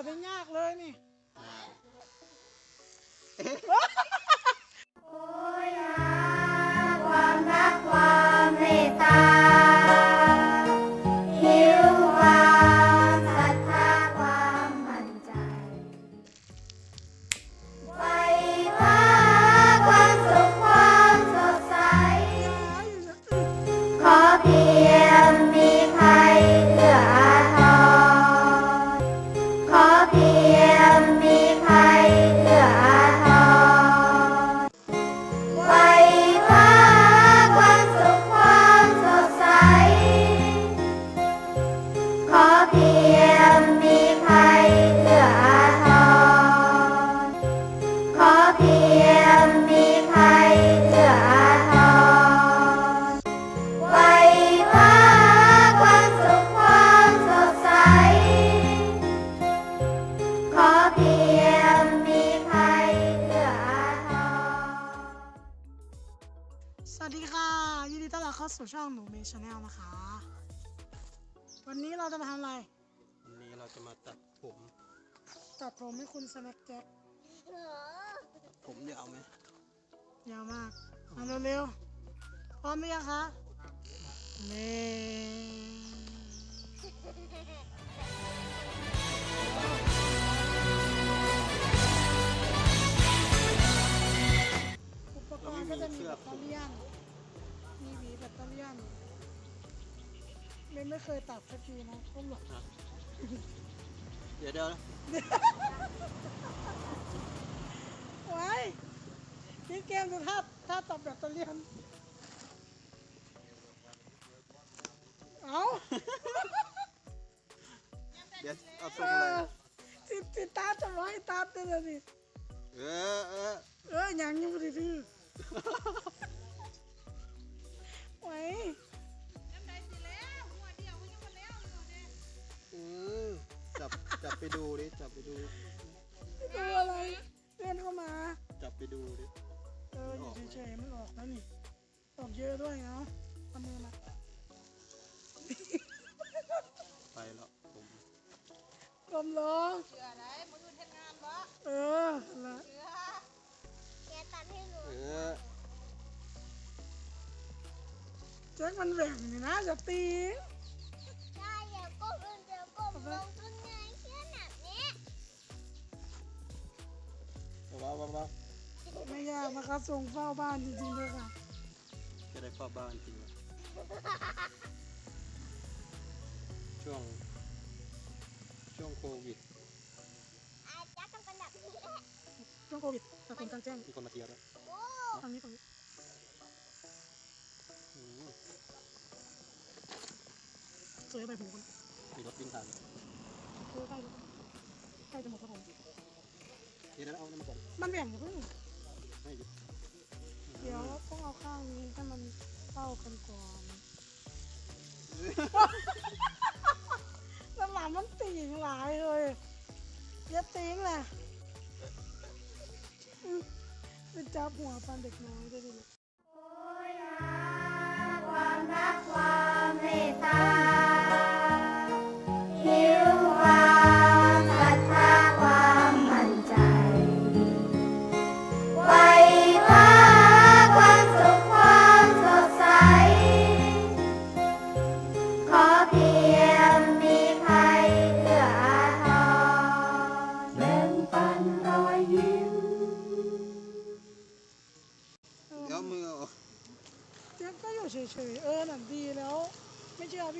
บ่ได้ยากเลยนี่ องหนูเมย์ชาแนลนะคะ วันนี้เราจะมาทำอะไร วันนี้เราจะมาตัดผม ตัดผมให้คุณสแน็คแจ็คผมยาวไหมยาวมากมาเร็วๆพร้อมหรือยังคะนี่อุปกรณ์ก็จะมีแบตเตอรี่ยน มีหวีแบตเตอรี่ยนเมย์ไม่เคยตัดสักทีนะก้มหลบเดี๋ยวเดี๋ยวนะไว้นี่เกมดูท่าท่าตัดแบตเตอรี่ยนเอาเดี๋ยวเอาทเอรงอะไรอนะสิสิตาจะร้อยตาเตือนสิ ไปดูดิ จับไปดู ดูอะไรเลื่อนเข้ามา จับไปดูดิ เอออยู่เฉยๆมันออกแล้วนี่ออกเยอะด้วยเนาะเอามือมาไปแล้วผมกลมลงเออละแกตัดให้หนูเออแจ็คมันแหว่งนี่นะจะตี เบาเบาเบาไม่ยากนะคะส่งเฝ้าบ้านจริงๆเลยค่ะ จะได้เข้าบ้านจริงวะช่วง ช่วงโควิดอาจจะต้องเป็นแบบนี้แหละช่วงโควิดต่างคนต่างแจ้งมีคนมาเที่ยวแล้วยโอ้ทางนี้ตรงนี้อืมสวยไปหูคนมีรถวิ่งผ่านเออใกล้แล้วใกล้จะหมดครับผมเดี๋ยวเอาน้ำมาก่อนมันแบ่งอย่เพิ่งให้หยุดเดี๋ยวต้องเอาข้างนี้ให้มันเข้ากันก่อนแล้วหลานมันตีงหลายเลยอย่าตีงแหละไปจับหัวปันเด็กน้อยได้ดิ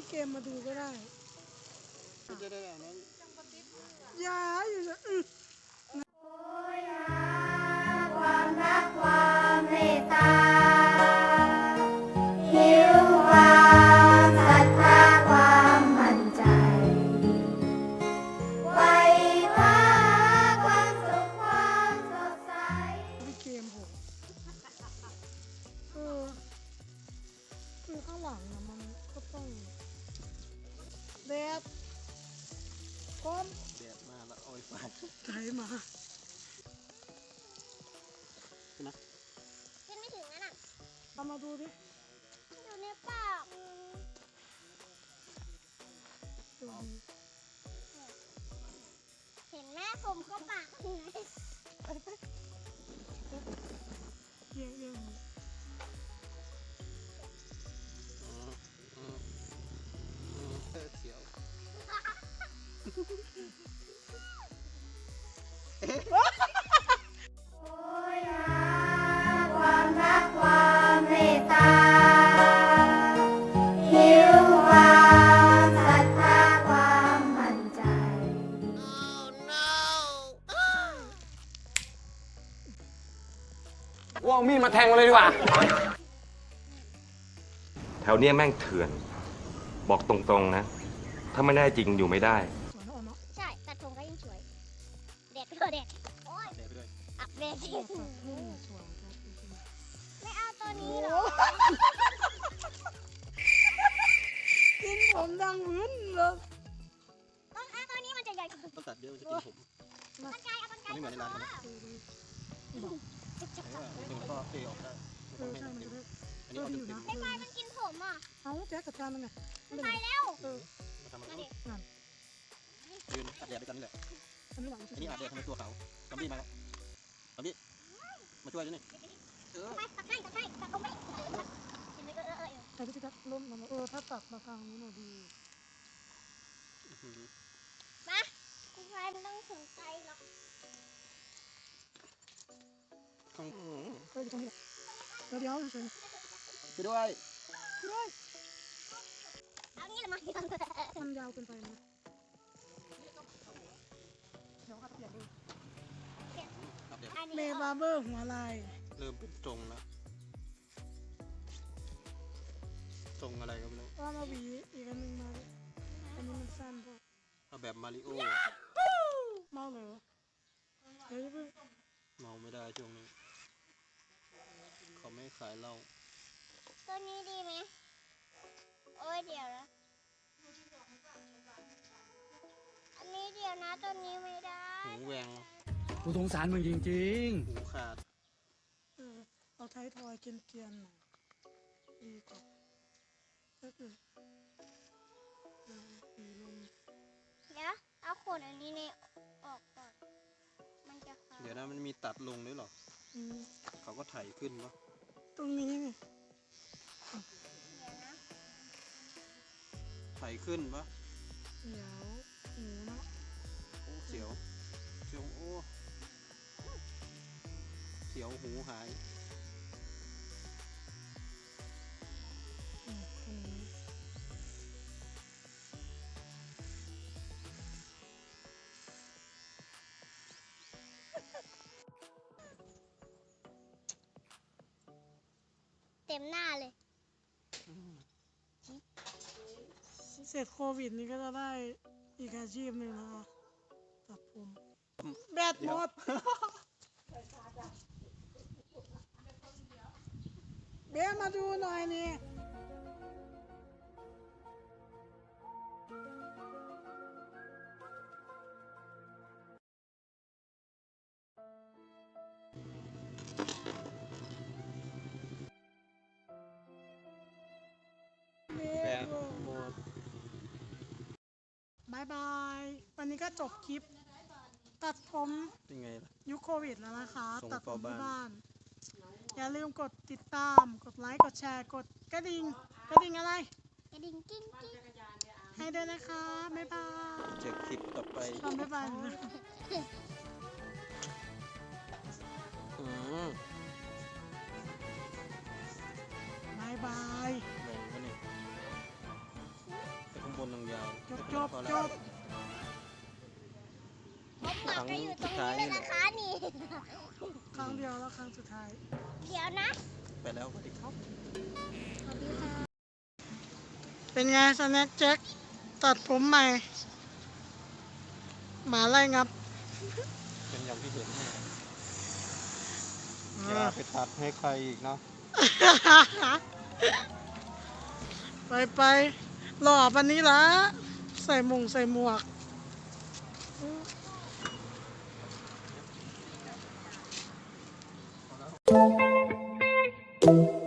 พี่เกมมาดูก็ได้ก็จะได้แบบนั้นอย่าอยู่จะ นะขึ้นไม่ถึงนั่นน่ะเอามาดูดิอยู่ในปากดูดิเห็นเยี่ยงเยี่ยงอื ว่าเอามีดมาแทงมาเลยดีกว่า แถวเนี้ยแม่งเถื่อน บอกตรงๆนะ ถ้าไม่ได้จริงอยู่ไม่ได้สวยนะออมเนาะใช่ ตัดผมก็ยิ่งสวย เด็กก็เด็กโอ้ยเดี๋ยวไปด้วยอัปเดตตัดตัดรูปสวยครับจริงไม่เอาตัวๆนี้หรอ กินผมดังวื้นเลยต้องเอาตัวนี้มันจะใหญ่กว่าต้องตัดเยอะมันจะกินผมมันไกลเอามันไกลมันไม่เหมือนในร้านเขานะ บอกเออจริงก็เทออกได้เอไม่ต้อองให้ใช่มันจะได้อันนี้เอาเต็มไอ้ไม้มันกินผมอะเอาแจ๊กกับจานมันไงมันไปแล้วเออมาทำมันยืนอาบแดดด้วยกันนี่แหละอันนี้หลังอันนี้อาบแดดทำไมตัวขาวซอมบี้มาแล้วซอมบี้มาช่วยด้วยนี่เออไปตักให้ตักให้ตักเอาไหมเห็นไหมก็เออเออแต่พี่จ๊กล้มมันเออถ้าตัดมาทางนี้หน่อยดีมาคุณชายไม่ต้องสนใจหรอก ข้างอื้อเอออยู่ตรงนี้แหละเดี๋ยวเดี๋ยวเฉยช่วยด้วยๆด้วยเอางี้ละมั้งมันยาวเกินไปนะเดี๋ยวครับเปลี่ยนดูอาบแดดอันเมนี้ย์บาร์เบอร์หัวลายเริ่มเป็นทรงแล้วทรงอะไรก็ไม่รู้ว่ามาหวีอีกอันหนึงมาดิอันนี้มันสั้นพอเอาแบบมาริโอเมาเหรอเดี๋ยวจะเพิ่งเมาไม่ได้ช่วงนี้เขา ไม่ให้ขายเหล้าตัวนี้ดีไหมโอ้ยเดี๋ยวนะ อันนี้เดี๋ยวนะตัวนี้ไม่ได้หูแหวงกูสงสารมึงจริงหูขาดเออเอาไทยทอยเกรียนๆหน่อยดีกว่าก็คือเออสีลมเดี๋ยวเอาขนอันนี้ในออกก่อน มันจะขาดเดี๋ยวนะมันมีตัดลงด้วยเหรอ อืม เขาก็ไถขึ้นวะ ตรงนี้ไงเดี๋ยวนะไถขึ้นวะเดี๋ยวหูเนาะโอ้เสียวเสียวโอ้เสียวหูหาย เต็มหน้าเลย เสร็จโควิดนี้ก็จะได้อีกอาชีพหนึ่งนะคะตัดผมแบตหมด เบี้ยมาดูหน่อยนี่ายบาย วันนี้ก็จบคลิป ตัดผมเป็นไงล่ะ ยุคโควิดแล้วนะคะ ส่งตัดผมที่เฝ้าบ้านบ้าน อย่าลืมกดติดตาม กดไลค์ กดแชร์ กดกระดิ่ง กระดิ่งอะไร กระดิ่งกิ้งกิ้งให้ด้วยนะคะ บ๊ายบายเจอคลิปต่อไปทำบ๊ายบายนะอืมบายบายแบ่งกันนี่ ไปข้างบนตรงยาวจบจบพอจแล้วบผมหมักก็อยู่ตรงนี้เลยนะคะนี่ครั้งเดียวแล้วครั้งสุดท้าย เดี๋ยวนะ ไปแล้วสวัสดีครับสวัสดีค่ะเป็นไงสแน็คแจ็คตัดผมใหม่ หมาไล่งับ เป็นอย่างที่เห็นเนี่ยอย่าไปตัดให้ใครอีกเนาะ ไปไป หล่อปันนี้ละใส่มงใส่หมวก Thank